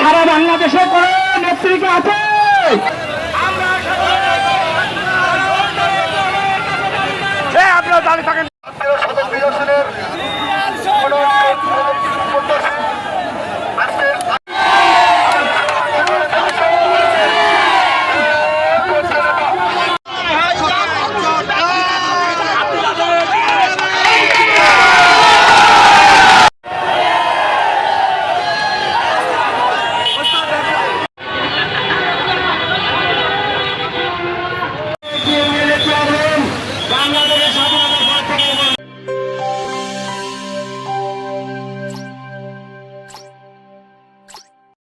সারা বাংলাদেশে কোনো নেত্রীকে আছে। ¡Dale, saquen!